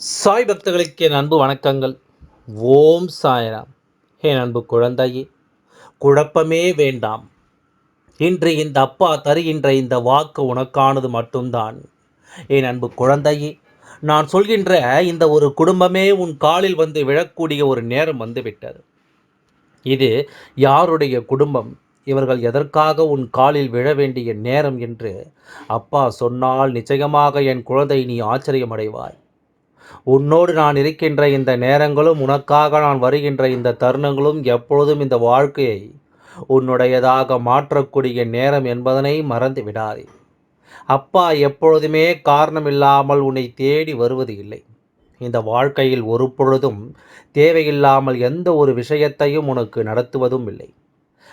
சாய் பக்தர்களுக்கு என் அன்பு வணக்கங்கள். ஓம் சாய்ராம். என் அன்பு குழந்தையே குழப்பமே வேண்டாம். இன்று இந்த அப்பா தருகின்ற இந்த வாக்கு உனக்கானது மட்டும்தான். என் அன்பு குழந்தையே நான் சொல்கின்ற இந்த ஒரு குடும்பமே உன் காலில் வந்து விழக்கூடிய ஒரு நேரம் வந்துவிட்டது. இது யாருடைய குடும்பம்? இவர்கள் எதற்காக உன் காலில் விழ வேண்டிய நேரம் என்று அப்பா சொன்னால் நிச்சயமாக என் குழந்தை நீ ஆச்சரியமடைவாய். உன்னோடு நான் இருக்கின்ற இந்த நேரங்களும் உனக்காக நான் வருகின்ற இந்த தருணங்களும் எப்பொழுதும் இந்த வாழ்க்கையை உன்னுடையதாக மாற்றக்கூடிய நேரம் என்பதனை மறந்து விடாதே அப்பா எப்பொழுதுமே காரணமில்லாமல் உன்னை தேடி வருவது இல்லை. இந்த வாழ்க்கையில் ஒரு பொழுதும் தேவையில்லாமல் எந்த ஒரு விஷயத்தையும் உனக்கு நடத்துவதும் இல்லை.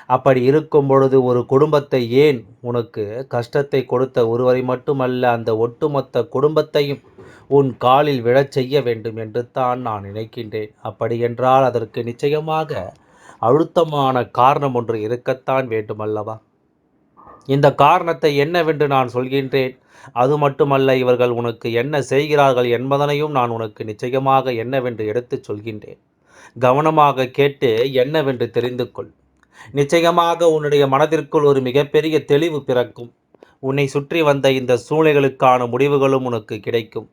அப்படி இருக்கும் பொழுது ஒரு குடும்பத்தை ஏன் உனக்கு கஷ்டத்தை கொடுத்த ஒருவரை மட்டுமல்ல அந்த ஒட்டுமொத்த குடும்பத்தையும் உன் காலில் விழச் செய்ய வேண்டும் என்று தான் நான் நினைக்கின்றேன். அப்படியென்றால் அதற்கு நிச்சயமாக அழுத்தமான காரணம் ஒன்று இருக்கத்தான் வேண்டுமல்லவா? இந்த காரணத்தை என்னவென்று நான் சொல்கின்றேன். அது மட்டுமல்ல இவர்கள் உனக்கு என்ன செய்கிறார்கள் என்பதனையும் நான் உனக்கு நிச்சயமாக என்னவென்று எடுத்துச் சொல்கின்றேன். கவனமாக கேட்டு என்னவென்று தெரிந்து கொள். நிச்சயமாக உன்னுடைய மனதிற்குள் ஒரு மிகப்பெரிய தெளிவு பிறக்கும். உன்னை சுற்றி வந்த இந்த சூழ்நிலைகளுக்கான முடிவுகளும் உனக்கு கிடைக்கும்.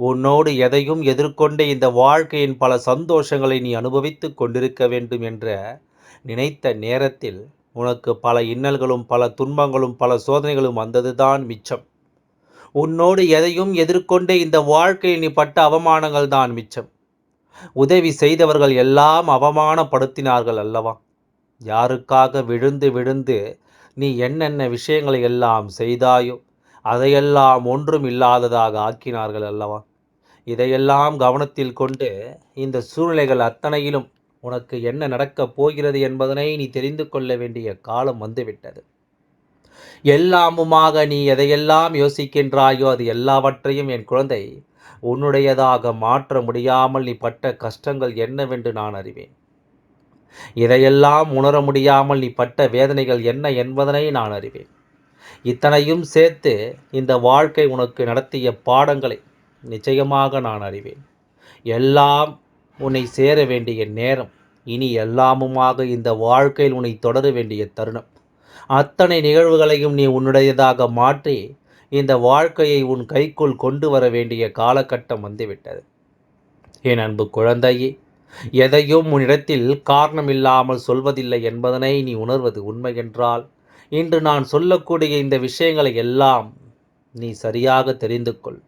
உன்னோடு எதையும் எதிர்கொண்டே இந்த வாழ்க்கையின் பல சந்தோஷங்களை நீ அனுபவித்து கொண்டிருக்க வேண்டும் என்ற நினைத்த நேரத்தில் உனக்கு பல இன்னல்களும் பல துன்பங்களும் பல சோதனைகளும் வந்ததுதான் மிச்சம். உன்னோடு எதையும் எதிர்கொண்டே இந்த வாழ்க்கையில் நீ பட்ட அவமானங்கள் தான் மிச்சம். உதவி செய்தவர்கள் எல்லாம் அவமானப்படுத்தினார்கள் அல்லவா? யாருக்காக விழுந்து விழுந்து நீ என்னென்ன விஷயங்களை எல்லாம் செய்தாயோ அதையெல்லாம் ஒன்றும் இல்லாததாக ஆக்கினார்கள் அல்லவா? இதையெல்லாம் கவனத்தில் கொண்டு இந்த சூழ்நிலைகள் அத்தனையிலும் உனக்கு என்ன நடக்கப் போகிறது என்பதனை நீ தெரிந்து கொள்ள வேண்டிய காலம் வந்துவிட்டது. எல்லாமுமாக நீ எதையெல்லாம் யோசிக்கின்றாயோ அது எல்லாவற்றையும் என் குழந்தை உன்னுடையதாக மாற்ற முடியாமல் நீ பட்ட கஷ்டங்கள் என்னவென்று நான் அறிவேன். இதையெல்லாம் உணர முடியாமல் நீ பட்ட வேதனைகள் என்ன என்பதனை நான் அறிவேன். இத்தனையும் சேர்த்து இந்த வாழ்க்கை உனக்கு நடத்திய பாடங்களை நிச்சயமாக நான் அறிவேன். எல்லாம் உன்னை சேர வேண்டிய நேரம் இனி எல்லாமுமாக இந்த வாழ்க்கையில் உன்னை தொடர வேண்டிய தருணம். அத்தனை நிகழ்வுகளையும் நீ உன்னுடையதாக மாற்றி இந்த வாழ்க்கையை உன் கைக்குள் கொண்டு வர வேண்டிய காலகட்டம் வந்துவிட்டது. என் அன்பு குழந்தையே எதையும் உன்னிடத்தில் காரணமில்லாமல் சொல்வதில்லை என்பதனை நீ உணர்வது உண்மை என்றால் இன்று நான் சொல்லக்கூடிய இந்த விஷயங்களை எல்லாம் நீ சரியாக தெரிந்து கொள்.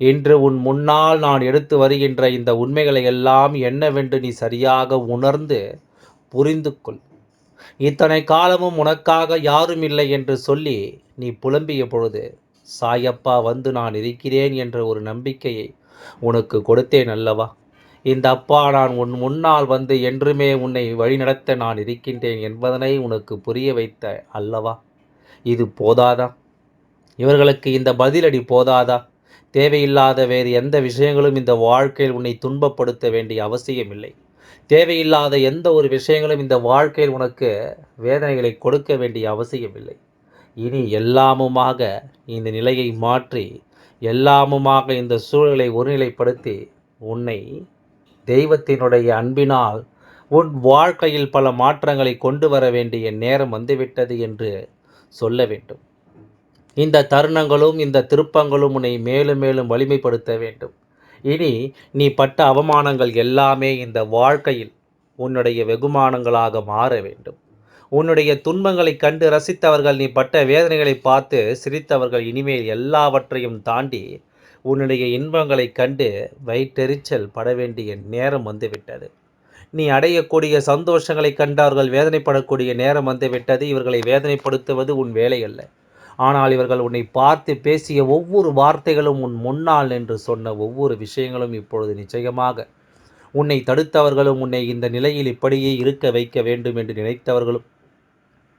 இன்று உன் முன்னால் நான் எடுத்து வருகின்ற இந்த உண்மைகளை எல்லாம் என்னவென்று நீ சரியாக உணர்ந்து புரிந்து கொள். இத்தனை காலமும் உனக்காக யாரும் இல்லை என்று சொல்லி நீ புலம்பிய பொழுது சாயப்பா வந்து நான் இருக்கிறேன் என்ற ஒரு நம்பிக்கையை உனக்கு கொடுத்தேன் அல்லவா? இந்த அப்பா நான் உன் முன்னால் வந்து என்றுமே உன்னை வழிநடத்த நான் இருக்கின்றேன் என்பதனை உனக்கு புரிய வைத்த அல்லவா? இது போதாதா? இவர்களுக்கு இந்த பதிலடி போதாதா? தேவையில்லாத வேறு எந்த விஷயங்களும் இந்த வாழ்க்கையில் உன்னை துன்பப்படுத்த வேண்டிய அவசியமில்லை. தேவையில்லாத எந்த ஒரு விஷயங்களும் இந்த வாழ்க்கையில் உனக்கு வேதனைகளை கொடுக்க வேண்டிய அவசியமில்லை. இனி எல்லாமுமாக இந்த நிலையை மாற்றி எல்லாமுமாக இந்த சூழலை ஒருநிலைப்படுத்தி உன்னை தெய்வத்தினுடைய அன்பினால் உன் வாழ்க்கையில் பல மாற்றங்களை கொண்டு வர வேண்டிய நேரம் வந்துவிட்டது என்று சொல்ல வேண்டும். இந்த தருணங்களும் இந்த திருப்பங்களும் உன்னை மேலும் மேலும் வலிமைப்படுத்த வேண்டும். இனி நீ பட்ட அவமானங்கள் எல்லாமே இந்த வாழ்க்கையில் உன்னுடைய வெகுமானங்களாக மாற வேண்டும். உன்னுடைய துன்பங்களை கண்டு ரசித்தவர்கள் நீ பட்ட வேதனைகளை பார்த்து சிரித்தவர்கள் இனிமேல் எல்லாவற்றையும் தாண்டி உன்னுடைய இன்பங்களை கண்டு வயிற்றெரிச்சல் பட வேண்டிய நேரம் வந்துவிட்டது. நீ அடையக்கூடிய சந்தோஷங்களை கண்டார்கள் வேதனைப்படக்கூடிய நேரம் வந்துவிட்டது. இவர்களை வேதனைப்படுத்துவது உன் வேலை அல்ல ஆனால் இவர்கள் உன்னை பார்த்து பேசிய ஒவ்வொரு வார்த்தைகளும் உன் முன்னால் என்று சொன்ன ஒவ்வொரு விஷயங்களும் இப்பொழுது நிச்சயமாக உன்னை தடுத்தவர்களும் உன்னை இந்த நிலையில் இப்படியே இருக்க வைக்க வேண்டும் என்று நினைத்தவர்களும்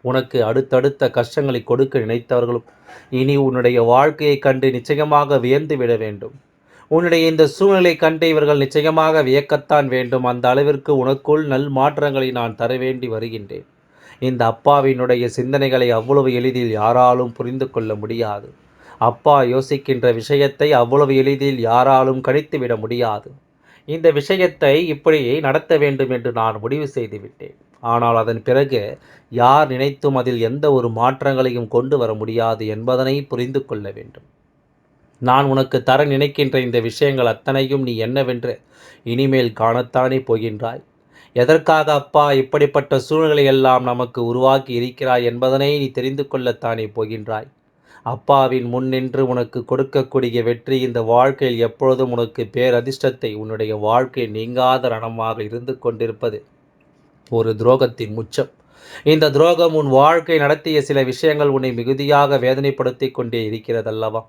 உனக்கு அடுத்தடுத்த கஷ்டங்களை கொடுக்க நினைத்தவர்களும் இனி உன்னுடைய வாழ்க்கையை கண்டு நிச்சயமாக வியந்து விட வேண்டும். உன்னுடைய இந்த சூழ்நிலை கண்டு இவர்கள் நிச்சயமாக வியக்கத்தான் வேண்டும். அந்த அளவிற்கு உனக்குள் நல் மாற்றங்களை நான் தர வேண்டி வருகின்றேன். இந்த அப்பாவினுடைய சிந்தனைகளை அவ்வளவு எளிதில் யாராலும் புரிந்து கொள்ள முடியாது. அப்பா யோசிக்கின்ற விஷயத்தை அவ்வளவு எளிதில் யாராலும் கணித்துவிட முடியாது. இந்த விஷயத்தை இப்படியே நடத்த வேண்டும் என்று நான் முடிவு செய்துவிட்டேன் ஆனால் அதன் பிறகு யார் நினைத்தும் அதில் எந்த ஒரு மாற்றங்களையும் கொண்டு வர முடியாது என்பதனை புரிந்து கொள்ள வேண்டும். நான் உனக்கு தர நினைக்கின்ற இந்த விஷயங்கள் அத்தனையும் நீ என்னவென்று இனிமேல் காணத்தானே போகின்றாய். எதற்காக அப்பா இப்படிப்பட்ட சூழ்நிலை எல்லாம் நமக்கு உருவாக்கி இருக்கிறாய் என்பதனை நீ தெரிந்து கொள்ளத்தானே போகின்றாய். அப்பாவின் முன் நின்று உனக்கு கொடுக்கக்கூடிய வெற்றி இந்த வாழ்க்கையில் எப்பொழுதும் உனக்கு பேரதிர்ஷ்டத்தை உன்னுடைய வாழ்க்கை நீங்காத ரணமாக இருந்து கொண்டிருப்பது ஒரு துரோகத்தின் முச்சம் இந்த துரோகம் உன் வாழ்க்கை நடத்திய சில விஷயங்கள் உன்னை மிகுதியாக வேதனைப்படுத்தி கொண்டே இருக்கிறதல்லவா?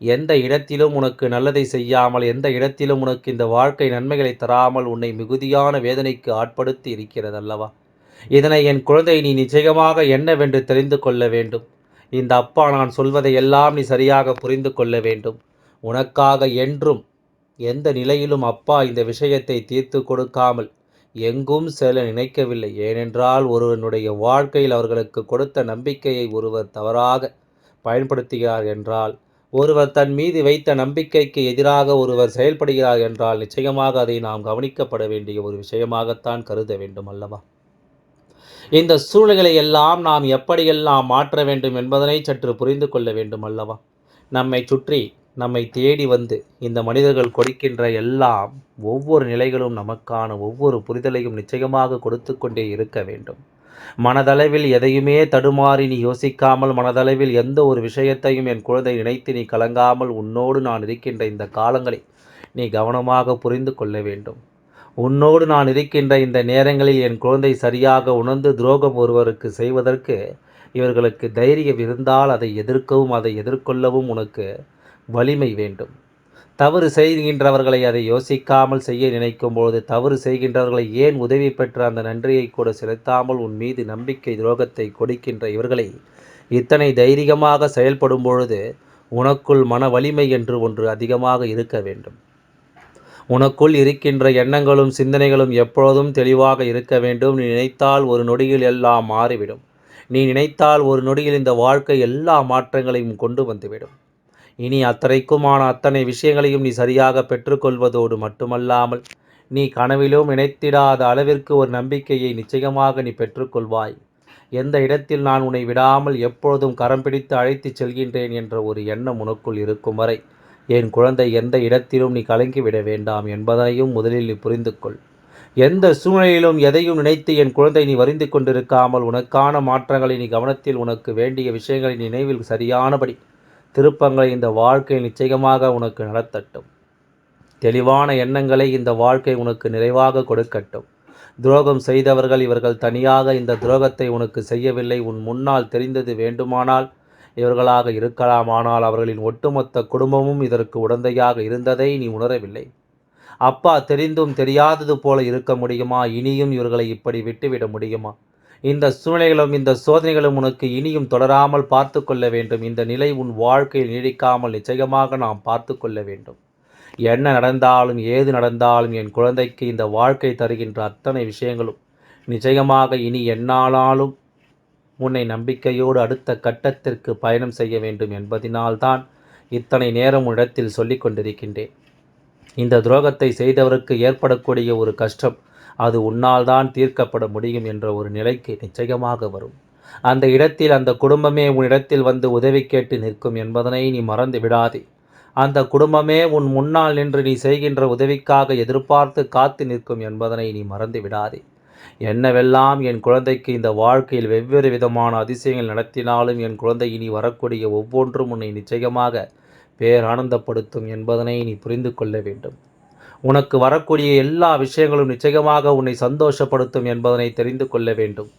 எந்த இடத்திலும் உனக்கு நல்லதை செய்யாமல் எந்த இடத்திலும் உனக்கு இந்த வாழ்க்கை நன்மைகளை தராமல் உன்னை மிகுதியான வேதனைக்கு ஆட்படுத்தி இருக்கிறதல்லவா? இதனை என் குழந்தை நீ நிச்சயமாக என்னவென்று தெரிந்து கொள்ள வேண்டும். இந்த அப்பா நான் சொல்வதை எல்லாம் நீ சரியாக புரிந்து கொள்ள வேண்டும். உனக்காக என்றும் எந்த நிலையிலும் அப்பா இந்த விஷயத்தை தீர்த்து கொடுக்காமல் எங்கும் செல்ல நினைக்கவில்லை. ஏனென்றால் ஒருவனுடைய வாழ்க்கையில் அவர்களுக்கு கொடுத்த நம்பிக்கையை ஒருவர் தவறாக பயன்படுத்துகிறார் என்றால் ஒருவர் தன் மீது வைத்த நம்பிக்கைக்கு எதிராக ஒருவர் செயல்படுகிறார் என்றால் நிச்சயமாக அதை நாம் கவனிக்கப்பட வேண்டிய ஒரு விஷயமாகத்தான் கருத வேண்டும் அல்லவா? இந்த சூழ்நிலைகளை எல்லாம் நாம் எப்படியெல்லாம் மாற்ற வேண்டும் என்பதனை சற்று புரிந்து கொள்ள வேண்டும் அல்லவா? நம்மை சுற்றி நம்மை தேடி வந்து இந்த மனிதர்கள் கொடுக்கின்ற எல்லாம் ஒவ்வொரு நிலைகளும் நமக்கான ஒவ்வொரு புரிதலையும் நிச்சயமாக கொடுத்து கொண்டே இருக்க வேண்டும். மனதளவில் எதையுமே தடுமாறி நீ யோசிக்காமல் மனதளவில் எந்த ஒரு விஷயத்தையும் என் குழந்தை நினைத்து நீ கலங்காமல் உன்னோடு நான் இருக்கின்ற இந்த காலங்களை நீ கவனமாக புரிந்து கொள்ள வேண்டும். உன்னோடு நான் இருக்கின்ற இந்த நேரங்களில் என் குழந்தை சரியாக உணர்ந்து துரோகம் ஒருவருக்கு செய்வதற்கு இவர்களுக்கு தைரியம் இருந்தால் அதை எதிர்க்கவும் அதை எதிர்கொள்ளவும் உனக்கு வலிமை வேண்டும். தவறு செய்கின்றவர்களை அதை யோசிக்காமல் செய்ய நினைக்கும் பொழுது தவறு செய்கின்றவர்களை ஏன் உதவி பெற்ற அந்த நன்றியை கூட செலுத்தாமல் உன் மீது நம்பிக்கை துரோகத்தை கொடுக்கின்ற இவர்களை இத்தனை தைரியமாக செயல்படும் பொழுது உனக்குள் மன வலிமை என்று ஒன்று அதிகமாக இருக்க வேண்டும். உனக்குள் இருக்கின்ற எண்ணங்களும் சிந்தனைகளும் எப்பொழுதும் தெளிவாக இருக்க வேண்டும். நீ நினைத்தால் ஒரு நொடியில் எல்லாம் மாறிவிடும். நீ நினைத்தால் ஒரு நொடியில் இந்த வாழ்க்கை எல்லா மாற்றங்களையும் கொண்டு வந்துவிடும். இனி அத்தனைக்குமான அத்தனை விஷயங்களையும் நீ சரியாக பெற்றுக்கொள்வதோடு மட்டுமல்லாமல் நீ கனவிலும் நினைத்திடாத அளவிற்கு ஒரு நம்பிக்கையை நிச்சயமாக நீ பெற்றுக்கொள்வாய். எந்த இடத்தில் நான் உன்னை விடாமல் எப்பொழுதும் கரம் பிடித்து அழைத்துச் செல்கின்றேன் என்ற ஒரு எண்ணம் உனக்குள் இருக்கும் வரை என் குழந்தை எந்த இடத்திலும் நீ கலங்கிவிட வேண்டாம் என்பதனையும் முதலில் நீ புரிந்து கொள் எந்த சூழ்நிலையிலும் எதையும் நினைத்து என் குழந்தை நீ வரிந்து கொண்டிருக்காமல் உனக்கான மாற்றங்களை நீ கவனத்தில் உனக்கு வேண்டிய விஷயங்களை நினைவில் சரியானபடி திருப்பங்களை இந்த வாழ்க்கை நிச்சயமாக உனக்கு நடத்தட்டும். தெளிவான எண்ணங்களை இந்த வாழ்க்கை உனக்கு நிறைவாக கொடுக்கட்டும். துரோகம் செய்தவர்கள் இவர்கள் தனியாக இந்த துரோகத்தை உனக்கு செய்யவில்லை. உன் முன்னால் தெரிந்தது வேண்டுமானால் இவர்களாக இருக்கலாம். ஆனால் அவர்களின் ஒட்டுமொத்த குடும்பமும் இதற்கு உடந்தையாக இருந்ததை நீ உணரவில்லை. அப்பா தெரிந்தும் தெரியாதது போல இருக்க முடியுமா? இனியும் இவர்களை இப்படி விட்டுவிட முடியுமா? இந்த சூழ்நிலைகளும் இந்த சோதனைகளும் உனக்கு இனியும் தொடராமல் பார்த்து கொள்ள வேண்டும். இந்த நிலை உன் வாழ்க்கையில் நீடிக்காமல் நிச்சயமாக நாம் பார்த்து கொள்ள வேண்டும். என்ன நடந்தாலும் ஏது நடந்தாலும் என் குழந்தைக்கு இந்த வாழ்க்கை தருகின்ற அத்தனை விஷயங்களும் நிச்சயமாக இனி என்னாலும் உன்னை நம்பிக்கையோடு அடுத்த கட்டத்திற்கு பயணம் செய்ய வேண்டும் என்பதினால்தான் இத்தனை நேரம் இடத்தில் சொல்லிக் கொண்டிருக்கின்றேன். இந்த துரோகத்தை செய்தவருக்கு ஏற்படக்கூடிய ஒரு கஷ்டம் அது உன்னால் தான் தீர்க்கப்பட முடியும் என்ற ஒரு நிலைக்கு நிச்சயமாக வரும். அந்த இடத்தில் அந்த குடும்பமே உன்னிடத்தில் வந்து உதவி கேட்டு நிற்கும் என்பதனை நீ மறந்து விடாதே. அந்த குடும்பமே உன் முன்னால் நின்று நீ செய்கின்ற உதவிக்காக எதிர்பார்த்து காத்து நிற்கும் என்பதனை நீ மறந்து விடாதே. என்னவெல்லாம் என் குழந்தைக்கு இந்த வாழ்க்கையில் வெவ்வேறு விதமான அதிசயங்கள் நடத்தினாலும் என் குழந்தை இனி வரக்கூடிய ஒவ்வொன்றும் உன்னை நிச்சயமாக பேரானந்தப்படுத்தும் என்பதனை நீ புரிந்து கொள்ள வேண்டும். உனக்கு வரக்கூடிய எல்லா விஷயங்களும் நிச்சயமாக உன்னை சந்தோஷப்படுத்தும் என்பதனை தெரிந்து கொள்ள வேண்டும்.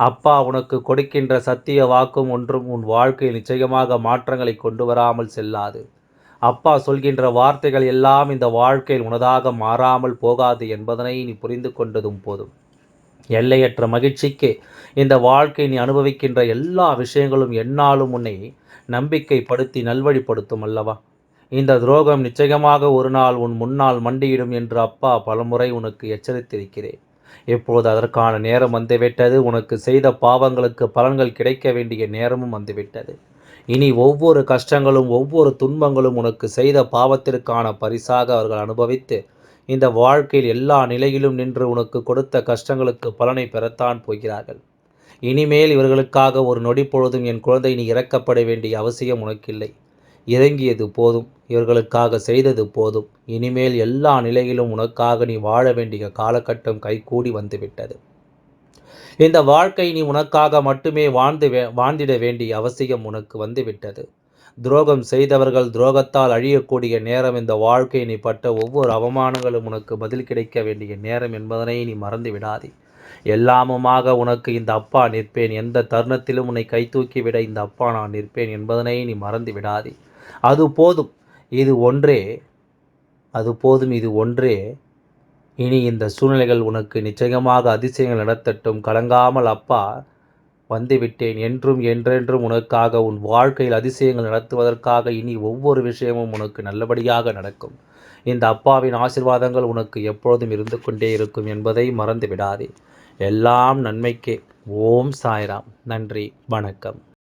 அப்பா உனக்கு கொடுக்கின்ற சத்திய வாக்கும் ஒன்றும் உன் வாழ்க்கையில் நிச்சயமாக மாற்றங்களை கொண்டு வராமல் செல்லாது. அப்பா சொல்கின்ற வார்த்தைகள் எல்லாம் இந்த வாழ்க்கையில் உனதாக மாறாமல் போகாது என்பதனை நீ புரிந்து கொண்டதும் போதும். எல்லையற்ற மகிழ்ச்சிக்கு இந்த வாழ்க்கை நீ அனுபவிக்கின்ற எல்லா விஷயங்களும் என்னாலும் உன்னை நம்பிக்கைப்படுத்தி நல்வழிப்படுத்தும் அல்லவா? இந்த துரோகம் நிச்சயமாக ஒரு நாள் உன் முன்னால் மண்டியிடும் என்று அப்பா பலமுறை உனக்கு எச்சரித்திருக்கிறேன். இப்போது அதற்கான நேரம் வந்துவிட்டது. உனக்கு செய்த பாவங்களுக்கு பலன்கள் கிடைக்க வேண்டிய நேரமும் வந்துவிட்டது. இனி ஒவ்வொரு கஷ்டங்களும் ஒவ்வொரு துன்பங்களும் உனக்கு செய்த பாவத்திற்கான பரிசாக அவர்கள் அனுபவித்து இந்த வாழ்க்கையில் எல்லா நிலையிலும் நின்று உனக்கு கொடுத்த கஷ்டங்களுக்கு பலனை பெறத்தான் போகிறார்கள். இனிமேல் இவர்களுக்காக ஒரு நொடி பொழுதும் என் குழந்தை நீ இறக்கப்பட வேண்டிய அவசியம் உனக்கில்லை. இறங்கியது போதும். இவர்களுக்காக செய்தது போதும். இனிமேல் எல்லா நிலையிலும் உனக்காக நீ வாழ வேண்டிய காலகட்டம் கைகூடி வந்துவிட்டது. இந்த வாழ்க்கை நீ உனக்காக மட்டுமே வாழ்ந்து வாழ்ந்திட வேண்டிய அவசியம் உனக்கு வந்துவிட்டது. துரோகம் செய்தவர்கள் துரோகத்தால் அழியக்கூடிய நேரம் இந்த வாழ்க்கை நீ பட்ட ஒவ்வொரு அவமானங்களும் உனக்கு பதில் கிடைக்க வேண்டிய நேரம் என்பதனை நீ மறந்து விடாதே. எல்லாமுமாக உனக்கு இந்த அப்பா நிற்பேன். எந்த தருணத்திலும் உன்னை கை இந்த அப்பா நான் நிற்பேன் என்பதனை நீ மறந்து விடாதே. அது போதும். இது ஒன்றே அது போதும் இது ஒன்றே. இனி இந்த சூழ்நிலைகள் உனக்கு நிச்சயமாக அதிசயங்கள் நடத்தட்டும். கலங்காமல் அப்பா வந்துவிட்டேன். என்றும் என்றென்றும் உனக்காக உன் வாழ்க்கையில் அதிசயங்கள் நடத்துவதற்காக இனி ஒவ்வொரு விஷயமும் உனக்கு நல்லபடியாக நடக்கும். இந்த அப்பாவின் ஆசிர்வாதங்கள் உனக்கு எப்பொழுதும் இருந்து கொண்டே இருக்கும் என்பதை மறந்து விடாதே எல்லாம் நன்மைக்கே. ஓம் சாய்ராம். நன்றி. வணக்கம்.